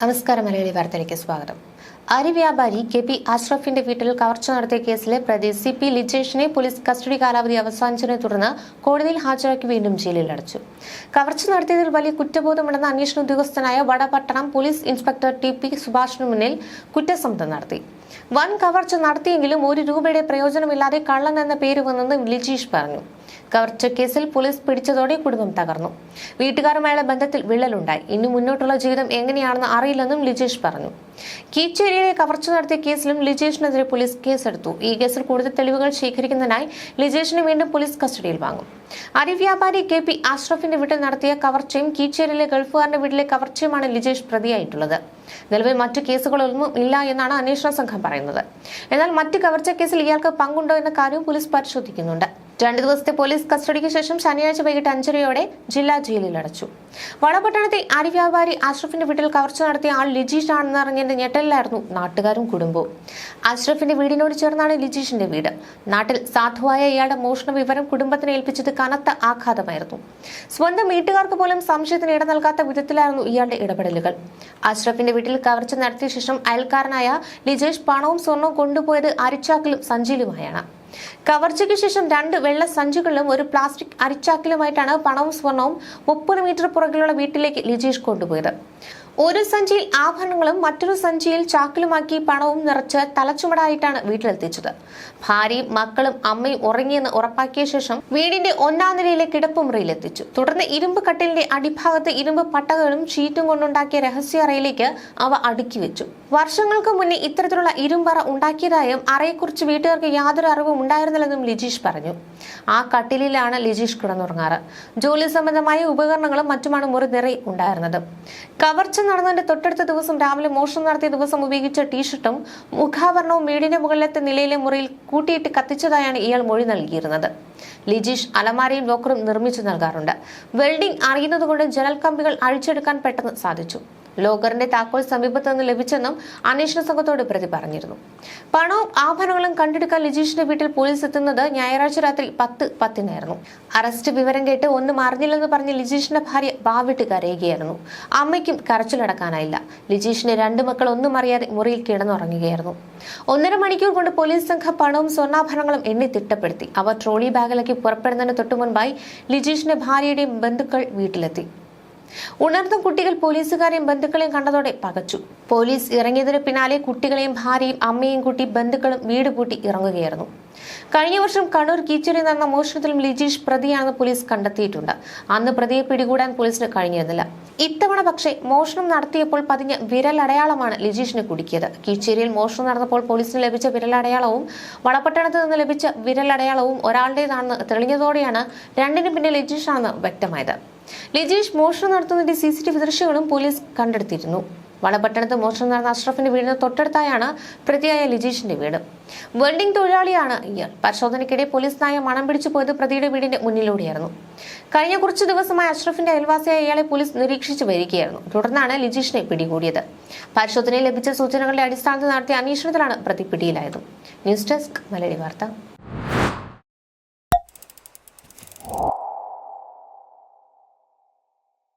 നമസ്കാരം മലയാളി വാർത്തയിലേക്ക് സ്വാഗതം. അരി വ്യാപാരി കെ പി അഷ്റഫിന്റെ വീട്ടിൽ കവർച്ച നടത്തിയ കേസിലെ പ്രതി സി പി ലിജേഷിനെ പോലീസ് കസ്റ്റഡി കാലാവധി അവസാനിച്ചതിനെ തുടർന്ന് കോടതിയിൽ ഹാജരാക്കി വീണ്ടും ജയിലിൽ അടച്ചു. കവർച്ച നടത്തിയതിൽ വലിയ കുറ്റബോധമുണ്ടെന്ന അന്വേഷണ ഉദ്യോഗസ്ഥനായ Vadapattanam police inspector T P സുഭാഷിനു മുന്നിൽ കുറ്റസമ്മതം നടത്തി. വൻ കവർച്ച നടത്തിയെങ്കിലും ഒരു രൂപയുടെ പ്രയോജനമില്ലാതെ കള്ളൻ എന്ന പേര് വന്നെന്ന് ലിജീഷ് പറഞ്ഞു. കവർച്ച കേസിൽ പോലീസ് പിടിച്ചതോടെ കുടുംബം തകർന്നു. വീട്ടുകാരുമായുള്ള ബന്ധത്തിൽ വിള്ളലുണ്ടായി. ഇനി മുന്നോട്ടുള്ള ജീവിതം എങ്ങനെയാണെന്ന് അറിയില്ലെന്നും ലിജേഷ് പറഞ്ഞു. കീച്ചേരിയിലെ കവർച്ച നടത്തിയ കേസിലും ലിജേഷിനെതിരെ പോലീസ് കേസെടുത്തു. ഈ കേസിൽ കൂടുതൽ തെളിവുകൾ ശേഖരിക്കുന്നതിനായി ലിജേഷിനെ വീണ്ടും പോലീസ് കസ്റ്റഡിയിൽ വാങ്ങും. അരി വ്യാപാരി കെ പി അഷ്റഫിന്റെ വീട്ടിൽ നടത്തിയ കവർച്ചയും കീച്ചേരിയിലെ ഗൾഫുകാരന്റെ വീട്ടിലെ കവർച്ചയുമാണ് ലിജേഷ് പ്രതിയായിട്ടുള്ളത്. നിലവിൽ മറ്റു കേസുകളൊന്നും ഇല്ല എന്നാണ് അന്വേഷണ സംഘം പറയുന്നത്. എന്നാൽ മറ്റ് കവർച്ച കേസിൽ ഇയാൾക്ക് പങ്കുണ്ടോ എന്ന കാര്യവും പോലീസ് പരിശോധിക്കുന്നുണ്ട്. രണ്ടു ദിവസത്തെ പോലീസ് കസ്റ്റഡിക്ക് ശേഷം ശനിയാഴ്ച വൈകിട്ട് അഞ്ചരയോടെ ജില്ലാ ജയിലിൽ അടച്ചു. വളപട്ടണത്തെ അരിവ്യാപാരി അഷ്റഫിന്റെ വീട്ടിൽ കവർച്ച നടത്തിയ ആൾ ലിജീഷ് ആണെന്ന് അറിഞ്ഞതിന്റെ ഞെട്ടലിലായിരുന്നു നാട്ടുകാരും കുടുംബവും. അഷ്റഫിന്റെ വീടിനോട് ചേർന്നാണ് ലിജീഷിന്റെ വീട്. നാട്ടിൽ സാധുവായ ഇയാളുടെ മോഷണ വിവരം കുടുംബത്തിനെ ഏൽപ്പിച്ചത് കനത്ത ആഘാതമായിരുന്നു. സ്വന്തം വീട്ടുകാർക്ക് പോലും സംശയത്തിന് ഇട നൽകാത്ത വിധത്തിലായിരുന്നു ഇയാളുടെ ഇടപെടലുകൾ. അഷ്റഫിന്റെ വീട്ടിൽ കവർച്ച നടത്തിയ ശേഷം അയൽക്കാരനായ ലിജേഷ് പണവും സ്വർണവും കൊണ്ടുപോയത് അരിച്ചാക്കിലും സഞ്ചിയിലുമായാണ്. കവർച്ചയ്ക്ക് ശേഷം രണ്ട് വെള്ള സഞ്ചികളിലും ഒരു പ്ലാസ്റ്റിക് അരിച്ചാക്കിലുമായിട്ടാണ് പണവും സ്വർണവും മുപ്പത് മീറ്റർ പുറകിലുള്ള വീട്ടിലേക്ക് ലിജീഷ് കൊണ്ടുപോയത്. ഒരു സഞ്ചിയിൽ ആഭരണങ്ങളും മറ്റൊരു സഞ്ചിയിൽ ചാക്കിലുമാക്കി പണവും നിറച്ച് തലച്ചുമടായിട്ടാണ് വീട്ടിലെത്തിച്ചത്. ഭാര്യയും മക്കളും അമ്മയും ഉറങ്ങിയെന്ന് ഉറപ്പാക്കിയ ശേഷം വീടിന്റെ ഒന്നാം നിലയിലെ കിടപ്പുമുറിയിലെത്തിച്ചു തുടർന്ന് ഇരുമ്പ് കട്ടിലിന്റെ അടിഭാഗത്ത് ഇരുമ്പ് പട്ടകളും ഷീറ്റും കൊണ്ടുണ്ടാക്കിയ രഹസ്യ അറയിലേക്ക് അവ അടുക്കി വെച്ചു. വർഷങ്ങൾക്ക് മുന്നേ ഇത്തരത്തിലുള്ള ഇരുമ്പറ ഉണ്ടാക്കിയതായും അറയെക്കുറിച്ച് വീട്ടുകാർക്ക് യാതൊരു അറിവും ഉണ്ടായിരുന്നില്ലെന്നും ലിജീഷ് പറഞ്ഞു. ആ കട്ടിലിലാണ് ലിജീഷ് കിടന്നുറങ്ങാറ്. ജോലി സംബന്ധമായ ഉപകരണങ്ങളും മറ്റുമാണ് മുറി നിറയെ ഉണ്ടായിരുന്നത്. കവർച്ച നടന്നതിന്റെ തൊട്ടടുത്ത ദിവസം രാവിലെ മോഷണം നടത്തിയ ദിവസം ഉപയോഗിച്ച ടീഷർട്ടും മുഖാവരണവും വീടിന്റെ മുകളിലത്തെ നിലയിലെ മുറിയിൽ കൂട്ടിയിട്ട് കത്തിച്ചതായാണ് ഇയാൾ മൊഴി നൽകിയിരുന്നത്. ലിജീഷ് അലമാരയും ലോക്കറും നിർമ്മിച്ചു നൽകാറുണ്ട്. വെൽഡിംഗ് അറിയുന്നതുകൊണ്ട് ജനൽ കമ്പികൾ അഴിച്ചെടുക്കാൻ പെട്ടെന്ന് സാധിച്ചു. ലോക്കറിന്റെ താക്കോൽ സമീപത്ത് നിന്ന് ലഭിച്ചെന്നും അന്വേഷണ സംഘത്തോട് പ്രതി പറഞ്ഞിരുന്നു. പണവും ആഭരണങ്ങളും കണ്ടെടുക്കാൻ ലിജീഷിന്റെ വീട്ടിൽ പോലീസ് എത്തുന്നത് ഞായറാഴ്ച രാത്രി പത്ത് പത്തിനായിരുന്നു. അറസ്റ്റ് വിവരം കേട്ട് ഒന്നും അറിഞ്ഞില്ലെന്ന് പറഞ്ഞ് ലിജീഷിന്റെ ഭാര്യ വാവിട്ട് കരയുകയായിരുന്നു. അമ്മയ്ക്കും കരച്ചിലടക്കാനായില്ല ലിജീഷിന്റെ രണ്ട് മക്കൾ ഒന്നും അറിയാതെ മുറിയിൽ കിടന്നുറങ്ങുകയായിരുന്നു. ഒന്നര മണിക്കൂർ കൊണ്ട് പോലീസ് സംഘം പണവും സ്വർണാഭരണങ്ങളും എണ്ണി തിട്ടപ്പെടുത്തി. അവർ ട്രോളി ബാഗിലേക്ക് പുറപ്പെടുന്നതിന് തൊട്ടു മുൻപായി ലിജീഷിന്റെ ഭാര്യയുടെയും ബന്ധുക്കൾ വീട്ടിലെത്തി. ഉണർന്ന കുട്ടികൾ പോലീസുകാരെയും ബന്ധുക്കളെയും കണ്ടതോടെ പകച്ചു. പോലീസ് ഇറങ്ങിയതിന് പിന്നാലെ കുട്ടികളെയും ഭാര്യയും അമ്മയും കൂട്ടി ബന്ധുക്കളും വീട് പൂട്ടി ഇറങ്ങുകയായിരുന്നു. കഴിഞ്ഞ വർഷം കണ്ണൂർ കീച്ചേരി നടന്ന മോഷണത്തിലും ലിജീഷ് പ്രതിയാണെന്ന് പോലീസ് കണ്ടെത്തിയിട്ടുണ്ട്. അന്ന് പ്രതിയെ പിടികൂടാൻ പോലീസിന് കഴിഞ്ഞിരുന്നില്ല. ഇത്തവണ പക്ഷേ മോഷണം നടത്തിയപ്പോൾ പതിഞ്ഞ വിരലടയാളമാണ് ലിജീഷിന് കുടുക്കിയത്. കീച്ചേരിയിൽ മോഷണം നടന്നപ്പോൾ പോലീസിന് ലഭിച്ച വിരലടയാളവും വളപട്ടണത്ത് നിന്ന് ലഭിച്ച വിരലടയാളവും ഒരാളുടേതാണെന്ന് തെളിഞ്ഞതോടെയാണ് രണ്ടിനും പിന്നെ ലിജീഷാണെന്ന് വ്യക്തമായത്. ലിജീഷ് മോഷണം നടത്തുന്നതിന്റെ സി സി ടി വി ദൃശ്യങ്ങളും പോലീസ് കണ്ടെടുത്തിരുന്നു. വളപട്ടണത്ത് മോഷണം നടന്ന അഷ്റഫിന്റെ വീടിന് തൊട്ടടുത്തായാണ് പ്രതിയായ ലിജീഷിന്റെ വീട്. വെൽഡിംഗ് തൊഴിലാളിയാണ് ഇയാൾ. പരിശോധനയ്ക്കിടെ പോലീസ് നായ മണം പിടിച്ചു പോയത് പ്രതിയുടെ വീടിന്റെ മുന്നിലൂടെയായിരുന്നു. കഴിഞ്ഞ കുറച്ചു ദിവസമായി അഷ്റഫിന്റെ അയൽവാസിയായ ഇയാളെ പോലീസ് നിരീക്ഷിച്ചു വരികയായിരുന്നു. തുടർന്നാണ് ലിജീഷിനെ പിടികൂടിയത്. പരിശോധനയിൽ ലഭിച്ച സൂചനകളുടെ അടിസ്ഥാനത്തിൽ നടത്തിയ അന്വേഷണത്തിലാണ് പ്രതി പിടിയിലായത്. ന്യൂസ് ഡെസ്ക് മലയാളി വാർത്ത.